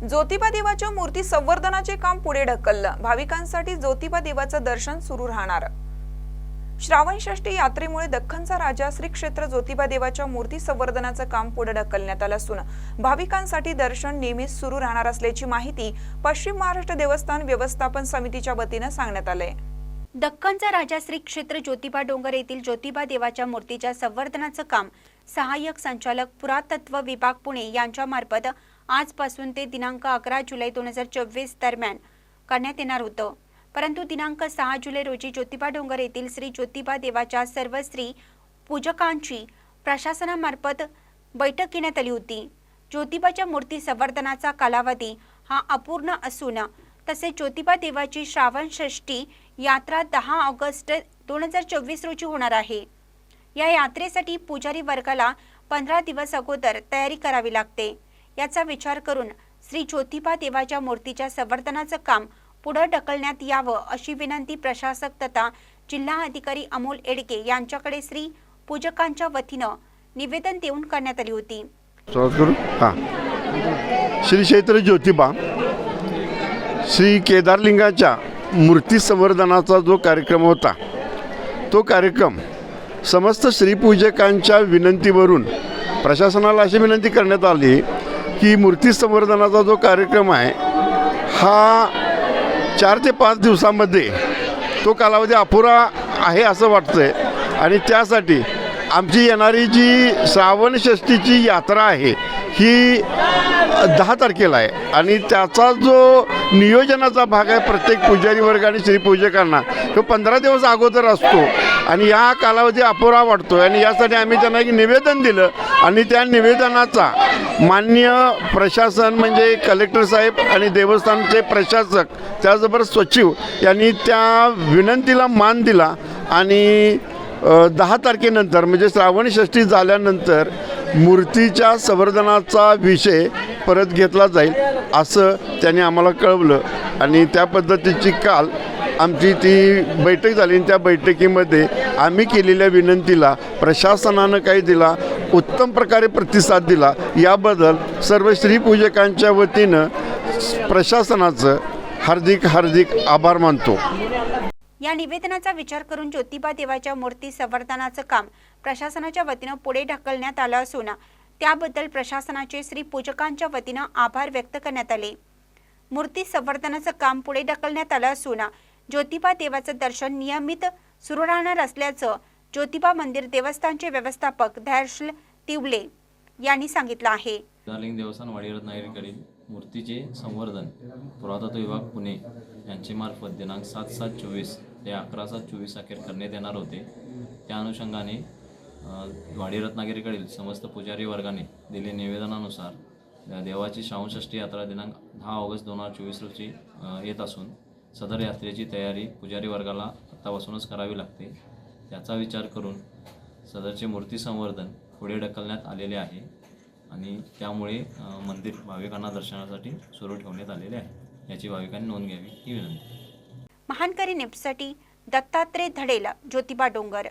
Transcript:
ज्योतिबा देवाच्या मूर्ती संवर्धनाचे काम पुढे ढकललं. भाविकांसाठी ज्योतिबा देवाचं दर्शन सुरू राहणार. श्रावण षष्टी यात्रेमुळे दख्खनचा राजा श्री क्षेत्र ज्योतिबा देवाच्या मूर्ती संवर्धनाचं काम पुढे ढकलण्यात आलं असून भाविकांसाठी दर्शन नेहमीच सुरू राहणार असल्याची माहिती पश्चिम महाराष्ट्र देवस्थान व्यवस्थापन समितीच्या वतीनं सांगण्यात आलंय. दख्खनचा राजा श्री क्षेत्र ज्योतिबा डोंगर येथील ज्योतिबा देवाच्या मूर्तीच्या संवर्धनाचं काम सहाय्यक संचालक पुरातत्व विभाग पुणे यांच्यामार्फत आजपासून ते दिनांक अकरा जुलै दोन हजार चोवीस दरम्यान करण्यात येणार होतं. परंतु दिनांक सहा जुलै रोजी ज्योतिबा डोंगर येथील श्री ज्योतिबा देवाच्या सर्व स्त्री पूजकांची प्रशासनामार्फत बैठक घेण्यात आली होती. ज्योतिबाच्या मूर्ती संवर्धनाचा कालावधी हा अपूर्ण असून तसेच ज्योतिबा देवाची श्रावण षष्ठी यात्रा दहा ऑगस्ट दोन हजार चोवीस रोजी होणार आहे. या यात्रेसाठी पुजारी वर्गाला पंधरा दिवस अगोदर तयारी करावी लागते. याचा विचार करून श्री ज्योतिबा देवाच्या मूर्तीच्या संवर्धनाचं काम पुढे ढकलण्यात यावं अशी विनंती प्रशासक तथा जिल्हा अधिकारी अमोल एडके यांच्याकडे श्री पूजकांच्या वतीनं निवेदन देऊन करण्यात आली होती. हां. श्री क्षेत्र ज्योतिबा श्री केदारलिंगाच्या मूर्ती संवर्धनाचा जो कार्यक्रम होता तो कार्यक्रम समस्त श्रीपूजकांच्या विनंतीवरून प्रशासनाला अशी विनंती करण्यात आली की मूर्ती संवर्धनाचा जो कार्यक्रम आहे हा चार ते पाच दिवसामध्ये तो कालावधी अपुरा आहे असं वाटतंय. आणि त्यासाठी आमची येणारी जी श्रावण षष्टीची यात्रा आहे ही दहा तारखेला आहे. आणि त्याचा जो नियोजनाचा भाग आहे प्रत्येक पुजारी वर्ग आणि श्रीपूजकांना तो पंधरा दिवस अगोदर असतो. आणि या कालावधी अपुरा वाटतो आणि यासाठी आम्ही त्यांना एक निवेदन दिलं आणि त्या निवेदनाचा मान्य प्रशासन म्हणजे कलेक्टर साहेब आणि देवस्थानचे प्रशासक त्याचबरोबर सचिव यांनी त्या विनंतीला मान दिला आणि दहा तारखेनंतर म्हणजे श्रावण षष्ठी झाल्यानंतर मूर्तीच्या संवर्धनाचा विषय परत घेतला जाईल असं त्यांनी आम्हाला कळवलं आणि त्या पद्धतीची काल आमची ती बैठक झाली आणि त्या बैठकीमध्ये आम्ही केलेल्या विनंतीला प्रशासनानं काय दिला उत्तम प्रकारे प्रतिसाद दिला. याबद्दल सर्व श्रीपूजकांच्या वतीनं प्रशासनाचं हार्दिक हार्दिक आभार मानतो. या निवेदनाचा विचार करून ज्योतिबा देवाच्या मूर्ती संवर्धनाचं काम प्रशासनाच्या वतीनं पुढे ढकलण्यात आलं असून त्याबद्दल प्रशासनाचे श्री पूजकांच्या वतीनं आभार व्यक्त करण्यात आले. मूर्ती संवर्धनाचं काम पुढे ढकलण्यात आलं असून ज्योतिबा देवाचं दर्शन नियमित सुरू राहणार असल्याचं ज्योतिबा मंदिर देवस्थानचे व्यवस्थापक धैर्शल तिवले यांनी सांगितलं आहे. दार्लिंग देवस्थान वाडी रत्नागिरीकडील मूर्तीचे संवर्धन. पुरातत्व विभाग पुणे यांचे मार्फत दिनांक सात सात चोवीस ते अकरा सात चोवीस अखेर करण्यात येणार होते. त्या अनुषंगाने वाडी रत्नागिरीकडील समस्त पुजारी वर्गाने दिले निवेदनानुसार देवाची श्रावणषष्ठी यात्रा दिनांक दहा ऑगस्ट दोन हजार चोवीस रोजी येत असून सदर यात्रेची तयारी पुजारी वर्गाला आत्तापासूनच करावी लागते. त्याचा विचार करून सदरचे मूर्ती संवर्धन पुढे ढकलण्यात आलेले आहे आणि त्यामुळे मंदिर भाविकांना दर्शनासाठी सुरू ठेवण्यात आलेले आहे. याची भाविकांनी नोंद घ्यावी ही विनंती. महानकरी निप्ससाठी दत्तात्रय धडेल ज्योतिबा डोंगर.